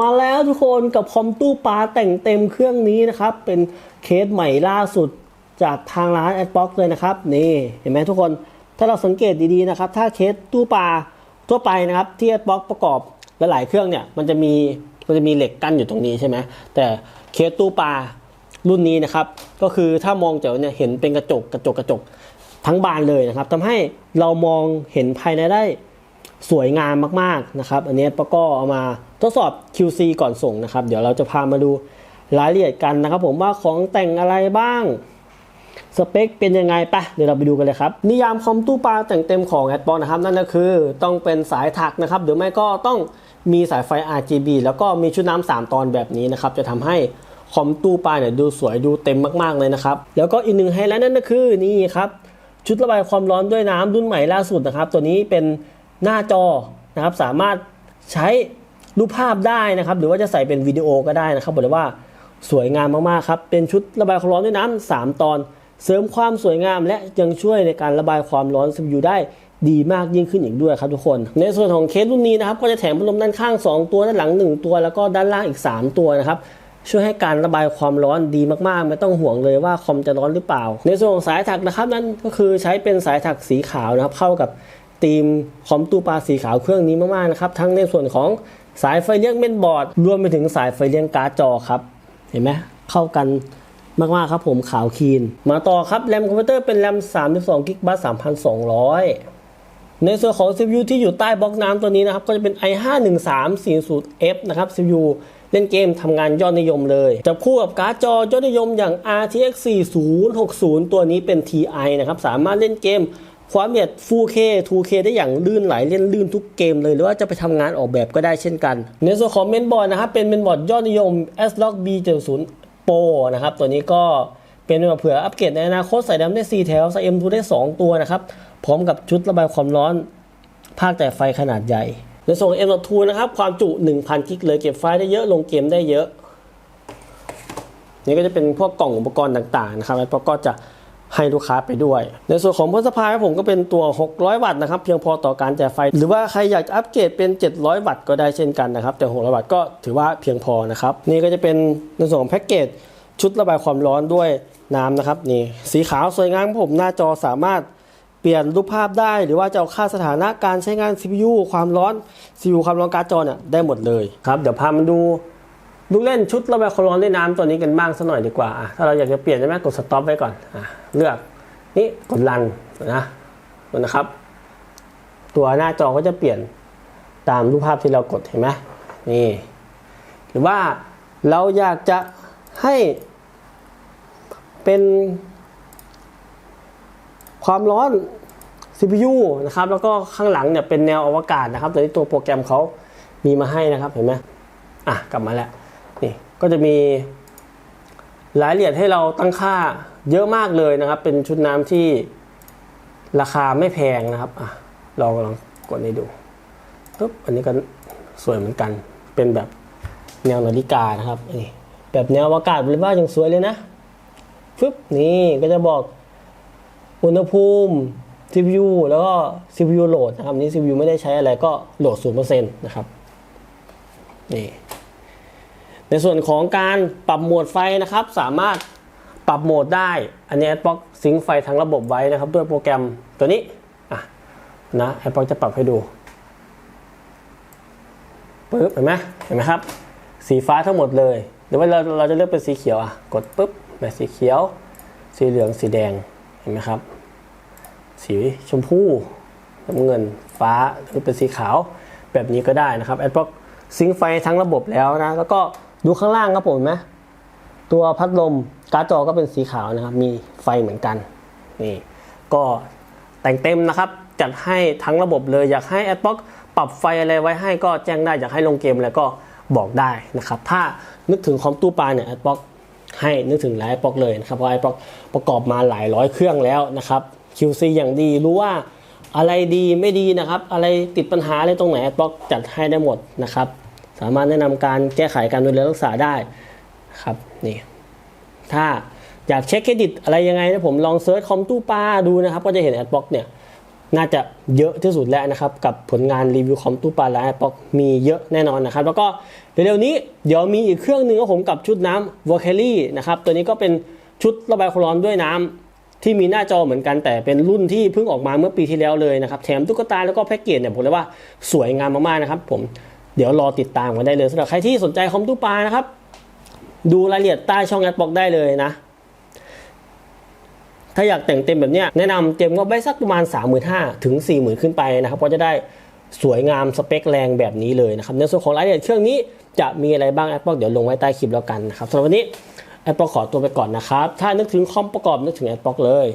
มาแล้วทุกคนกับคอมตู้ปลาแต่งเต็มเครื่องนี้นะครับ เป็นเคสใหม่ล่าสุดจากทางร้าน a d b o x เลยนะครับ นี่เห็นไหมทุกคนถ้าเราสังเกตดีๆนะครับ ถ้าเคสตู้ปลาทั่วไปนะครับที่ a d b o x ประกอบลหลายๆเครื่องเนี่ยมันจะมีมันจะมีเหล็กกั้นอยู่ตรงนี้ใช่ไหมแต่เคสตู้ปลารุ่นนี้นะครับ ก็คือถ้ามองจากเนี่ยเห็นเป็นกระจกกระจกกระจกทั้งบานเลยนะครับทำให้เรามองเห็นภายในได้สวยงามมากๆนะครับ อันนี้ปะก็เอามา ทดสอบ QC ก่อนส่งนะครับ เดี๋ยวเราจะพามาดูรายละเอียดกันนะครับ ผมว่าของแต่งอะไรบ้างสเปคเป็นยังไงปะเดี๋ยวเราไปดูกันเลยครับ นิยามคอมตู้ปลาแต่งเต็มของ a d b o นะครับ นั่นก็คือต้องเป็นสายถักนะครับ หรือไม่ก็ต้องมีสายไฟ RGB แล้วก็มีชุดน้ำสามตอนแบบนี้นะครับ จะทำให้คอมตู้ปลาเนี่ยดูสวยดูเต็มมากๆเลยนะครับ แล้วก็อีกหนึ่งไฮไลท์นั่นก็คือนี่ครับ ชุดระบายความร้อนด้วยน้ำรุ่นใหม่ล่าสุดนะครับ ตัวนี้เป็นหน้าจอนะครับสามารถใช้ รูปภาพได้นะครับ หรือว่าจะใส่เป็นวิดีโอก็ได้นะครับบอกเลยว่าสวยงามมากๆครับ เป็นชุดระบายความร้อนด้วยน้ำสามตอน เสริมความสวยงามและยังช่วยในการระบายความร้อน CPU ได้ดีมากยิ่งขึ้นอีกด้วยครับทุกคน ในส่วนของเคสรุ่นนี้นะครับ ก็จะแถมพัดลมด้านข้าง 2 ตัวด้านหลัง 1 ตัว แล้วก็ด้านล่างอีก 3 ตัวนะครับช่วยให้การระบายความร้อนดีมากๆ ไม่ต้องห่วงเลยว่าคอมจะร้อนหรือเปล่า ในส่วนของสายถักนะครับนั่นก็คือใช้เป็นสายถักสีขาวนะครับเข้ากับธีมคอมตู้ปลาสีขาวเครื่องนี้มากๆนะครับทั้งในส่วนของ สายไฟเลี้ยงเมนบอร์ด รวมไปถึงสายไฟเลี้ยงการ์ดจอครับ เห็นไหมเข้ากันมากๆครับผมขาวคีน มาต่อครับแรมคอมพิวเตอร์เป็นแรม32กิกะไบต์3200 ในส่วนของ CPU ที่อยู่ใต้บล็อกน้ำตัวนี้นะครับ ก็จะเป็น i51340F นะครับ CPU เล่นเกมทำงานยอดนิยมเลยจับคู่กับการ์ดจอยอดนิยมอย่าง RTX 4060 ตัวนี้เป็น TI นะครับ สามารถเล่นเกม ความละเอียด Full-K 2K ได้อย่างลื่นไหลเล่นลื่นทุกเกมเลย หรือว่าจะไปทำงานออกแบบก็ได้เช่นกัน ในส่วนของเมนบอร์ดนะครับ เป็นเมนบอร์ดยอดนิยม S-Log B70 Pro นะครับ ตัวนี้ก็เป็นมาเผื่ออัปเกรดในอนาคตใส่แรมได้ 4 แถว ใส่ M2 ได้ 2 ตัวนะครับ พร้อมกับชุดระบายความร้อน ภาคแต่ไฟขนาดใหญ่ ในส่วน M.2 นะครับ ความจุ 1,000 กิกเลยเก็บไฟล์ได้เยอะลงเกมได้เยอะ นี่ก็จะเป็นพวกกล่องอุปกรณ์ต่างๆนะครับแล้วก็จะ ให้ลูกค้าไปด้วย ในส่วนของพัสพายผมก็เป็นตัว 600 วัตต์นะครับ เพียงพอต่อการจ่ายไฟ หรือว่าใครอยากอัปเกรดเป็น 700 วัตต์ก็ได้เช่นกันนะครับ แต่ 600 วัตต์ก็ถือว่าเพียงพอนะครับ นี่ก็จะเป็นในส่วนของแพ็กเกจชุดระบายความร้อนด้วยน้ำนะครับนี่สีขาวสวยงามผมหน้าจอสามารถเปลี่ยนรูปภาพได้ หรือว่าจะเอาค่าสถานะการใช้งาน CPU ความร้อน CPU ความร้อนการ์ดจอเนี่ยได้หมดเลยครับเดี๋ยวพามาดู ลูเล่นชุดระบายความร้อนด้วยน้ำตัวนี้กันบ้างสักหน่อยดีกว่าอะถ้าเราอยากจะเปลี่ยนใช่ไหมกดสต็อปไว้ก่อนอะเลือกนี่กดรันนะนะครับ ตัวหน้าจอก็จะเปลี่ยนตามรูปภาพที่เรากดเห็นไหมนี่หรือว่าเราอยากจะให้เป็นความร้อน CPU นะครับ แล้วก็ข้างหลังเนี่ยเป็นแนวอวกาศนะครับตัวนี้ตัวโปรแกรมเขามีมาให้นะครับ เห็นไหมอะ กลับมาแล้ว ก็จะมีรายละเอียดให้เราตั้งค่าเยอะมากเลยนะครับ เป็นชุดน้ำที่ราคาไม่แพงนะครับอะเราลองกดให้ดูปุ๊บอันนี้ก็สวยเหมือนกัน เป็นแบบแนวนาฬิกานะครับนี่แบบแนวอวกาศเลยว่าอย่างสวยเลยนะฟึบนี่ก็จะบอกอุณหภูมิ CPU แล้วก็ CPU โหลดนะครับนี่ CPU ไม่ได้ใช้อะไรก็โหลด 0%นะครับนี่ ในส่วนของการปรับโหมดไฟนะครับ สามารถปรับโหมดได้ อันนี้ Adblock ซิงไฟทั้งระบบไว้นะครับ ด้วยโปรแกรมตัวนี้อะนะ Adblock จะปรับให้ดูปึ๊บเห็นไหมเห็นไหมครับ สีฟ้าทั้งหมดเลย หรือว่าเราเราจะเลือกเป็นสีเขียวอะกดปุ๊บแบบสีเขียว สีเหลืองสีแดงเห็นไหมครับ สีชมพูน้ำเงินฟ้าหรือเป็นสีขาวแบบนี้ก็ได้นะครับแอดบล็อกซิงไฟทั้งระบบแล้วนะ แล้วก็ ดูข้างล่างครับผมเห็นไหมตัวพัดลมการ์ดจอก็เป็นสีขาวนะครับ มีไฟเหมือนกันนี่ก็แต่งเต็มนะครับ จัดให้ทั้งระบบเลยอยากให้แอดบ็อกปรับไฟอะไรไว้ให้ก็แจ้งได้อยากให้ลงเกมอะไรก็บอกได้นะครับ ถ้านึกถึงคอมตู้ปลาเนี่ยแอดบ็อกให้นึกถึงไลน์ปล็อกเลยนะครับเพราะไอปล็อกประกอบมาหลายร้อยเครื่องแล้วนะครับ QC อย่างดีรู้ว่าอะไรดีไม่ดีนะครับ อะไรติดปัญหาอะไรตรงไหนบล็อกจัดให้ได้หมดนะครับ สามารถแนะนำการแก้ไขการดูแลรักษาได้ครับนี่ถ้าอยากเช็คเครดิตอะไรยังไงนะผมลองเซิร์ชคอมตู้ปลาดูนะครับ ก็จะเห็นแอดบล็อกเนี่ยน่าจะเยอะที่สุดแล้วนะครับ กับผลงานรีวิวคอมตู้ปลาและ iPod มีเยอะแน่นอนนะครับ แล้วก็เร็วๆนี้เดี๋ยวมีอีกเครื่องหนึ่งครับผมกับชุดน้ำ v o c a l y นะครับตัวนี้ก็เป็นชุดระบายความร้อนด้วยน้ำที่มีหน้าจอเหมือนกันแต่เป็นรุ่นที่เพิ่งออกมาเมื่อปีที่แล้วเลยนะครับแถมตุ๊กตาแล้วก็แพ็กเกจเนี่ยผมเลยว่าสวยงามมากๆนะครับผม เดี๋ยวรอติดตามกันได้เลยสำหรับใครที่สนใจคอมตู้ปลานะครับ ดูรายละเอียดใต้ช่องแอดบ็อกได้เลยนะ ถ้าอยากแต่งเต็มแบบนี้แนะนำเต็มก็ไว้สักประมาณ 3 5 0 0 0ถึง40,000 ขึ้นไปนะครับก็จะได้สวยงามสเปคแรงแบบนี้เลยนะครับในส่วนของรายละเอียดเครื่องนี้จะมีอะไรบ้างแอดบ็อกเดี๋ยวลงไว้ใต้คลิปแล้วกันนะครับสำหรับวันนี้แอดบ็อกขอตัวไปก่อนนะครับ ถ้านึกถึงคอมประกอบนึกถึงแอดบ็อกเลย